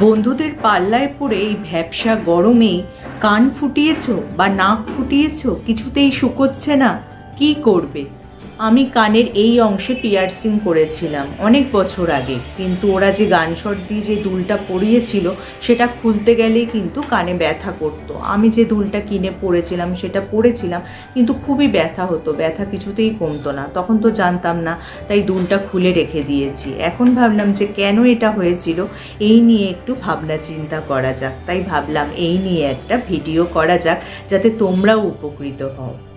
বন্ধুদের পাল্লায় পড়ে এই ভ্যাবসা গরমে কান ফুটিয়েছ বা নাক ফুটিয়েছ, কিছুতেই শুকোচ্ছে না। কি করবে? আমি কানের এই অংশে পিয়ার্সিং করেছিলাম অনেক বছর আগে। কিন্তু ওরা যে গান দিয়ে যে দুলটা পরিয়েছিল, সেটা খুলতে গেলেই কিন্তু কানে ব্যথা করতো। আমি যে দুলটা কিনে পরেছিলাম, সেটা পরেছিলাম, কিন্তু খুবই ব্যথা হতো। ব্যথা কিছুতেই কমতো না। তখন তো জানতাম না, তাই দুলটা খুলে রেখে দিয়েছি। এখন ভাবলাম যে কেন এটা হয়েছিল, এই নিয়ে একটু ভাবনা চিন্তা করা যাক। তাই ভাবলাম এই নিয়ে একটা ভিডিও করা যাক, যাতে তোমরাও উপকৃত হও।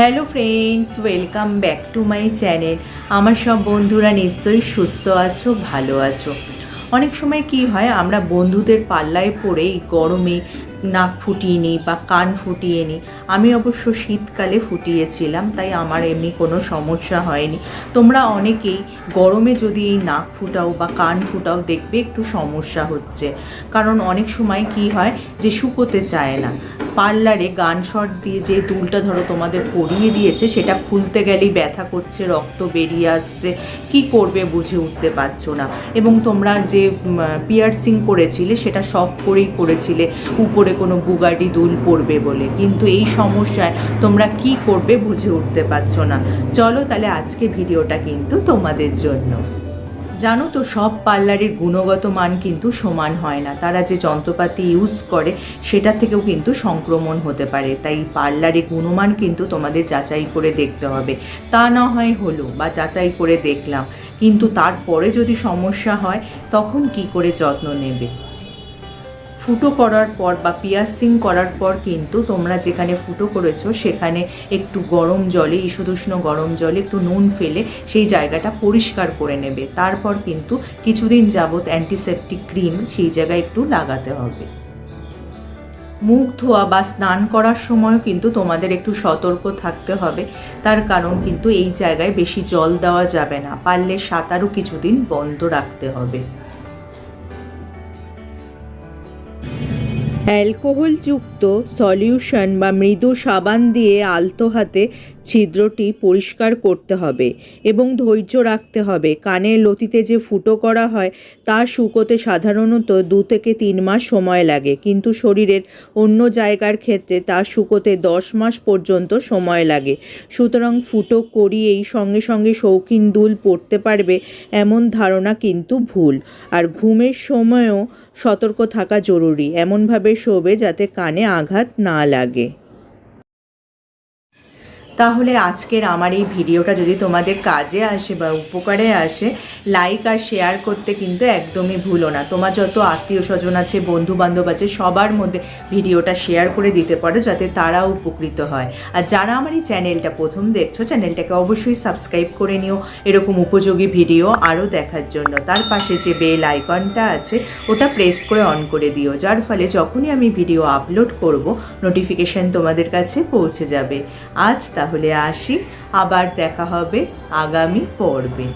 Hello friends, welcome back to my channel. আমার সব বন্ধুরা নিশ্চয়ই সুস্থ আছো, ভালো আছো। অনেক সময় কি হয়, আমরা বন্ধুদের পাল্লায় পড়ে গরমে নাক ফুটিয়ে নিই বা কান ফুটিয়ে নিই। আমি অবশ্য শীতকালে ফুটিয়েছিলাম, তাই আমার এমনি কোনো সমস্যা হয়নি। তোমরা অনেকেই গরমে যদি এই নাক ফুটাও বা কান ফুটাও, দেখবে একটু সমস্যা হচ্ছে। কারণ অনেক সময় কি হয়, যে শুকোতে চায় না। পার্লারে গান শট দিয়ে যে দুলটা ধরো তোমাদের পরিয়ে দিয়েছে, সেটা খুলতে গেলেই ব্যথা করছে, রক্ত বেরিয়ে আসছে। কি করবে বুঝে উঠতে পারছ না। এবং তোমরা যে পিয়ার্সিং করেছিলে, সেটা শখ করেই করেছিলে। উপরে কোনো বুগাটি দুল পড়বে বলে। কিন্তু এই সমস্যায় তোমরা কি করবে বুঝে উঠতে পারছ না। চলো তাহলে আজকে ভিডিওটা কিন্তু তোমাদের জন্য। জানো তো, সব পার্লারের গুণগত মান কিন্তু সমান হয় না। তারা যে যন্ত্রপাতি ইউজ করে সেটা থেকেও কিন্তু সংক্রমণ হতে পারে। তাই পার্লারের গুণমান কিন্তু তোমাদের যাচাই করে দেখতে হবে। তা না হয় হলো বা যাচাই করে দেখলাম। কিন্তু তারপরে যদি সমস্যা হয়, তখন কি করে যত্ন নেবে? ফুটো করার পর বা পিয়ার্সিং করার পর কিন্তু তোমরা যেখানে ফুটো করেছ, সেখানে একটু গরম জলে, ঈষদুষ্ণ গরম জলে একটু নুন ফেলে সেই জায়গাটা পরিষ্কার করে নেবে। তারপর কিন্তু কিছুদিন যাবত অ্যান্টিসেপটিক ক্রিম সেই জায়গায় একটু লাগাতে হবে। মুখ ধোয়া বা স্নান করার সময় কিন্তু তোমাদের একটু সতর্ক থাকতে হবে। তার কারণ কিন্তু এই জায়গায় বেশি জল দেওয়া যাবে না। পারলে সাঁতারও কিছুদিন বন্ধ রাখতে হবে। অ্যালকোহলযুক্ত সলিউশন বা মৃদু সাবান দিয়ে আলতো হাতে ছিদ্রটি পরিষ্কার করতে হবে এবং ধৈর্য রাখতে হবে। কানের লতিতে যে ফুটো করা হয়, তা শুকোতে সাধারণত দু থেকে তিন মাস সময় লাগে। কিন্তু শরীরের অন্য জায়গার ক্ষেত্রে তা শুকোতে দশ মাস পর্যন্ত সময় লাগে। সুতরাং ফুটো করিয়েই সঙ্গে সঙ্গে শৌখিন দুল পড়তে পারবে এমন ধারণা কিন্তু ভুল। আর ঘুমের সময়ও সতর্ক থাকা জরুরি। এমনভাবে শোবে যাতে কানে আঘাত না লাগে। তাহলে আজকের আমার এই ভিডিওটা যদি তোমাদের কাজে আসে বা উপকারে আসে লাইক আর শেয়ার করতে কিন্তু একদমই ভুলো না। তোমার যত আত্মীয় স্বজন আছে বন্ধু বান্ধব আছে, সবার মধ্যে ভিডিওটা শেয়ার করে দিতে পারো যাতে তারাও উপকৃত হয়। আর যারা আমার এই চ্যানেলটা প্রথম দেখছ চ্যানেলটাকে অবশ্যই সাবস্ক্রাইব করে নিও এরকম উপযোগী ভিডিও আরও দেখার জন্য। তার পাশে যে বেল আইকনটা আছে, ওটা প্রেস করে অন করে দিও, যার ফলে যখনই আমি ভিডিও আপলোড করব নোটিফিকেশান তোমাদের কাছে পৌঁছে যাবে। আজ তাহলে আসি আবার দেখা হবে আগামী পর্বে।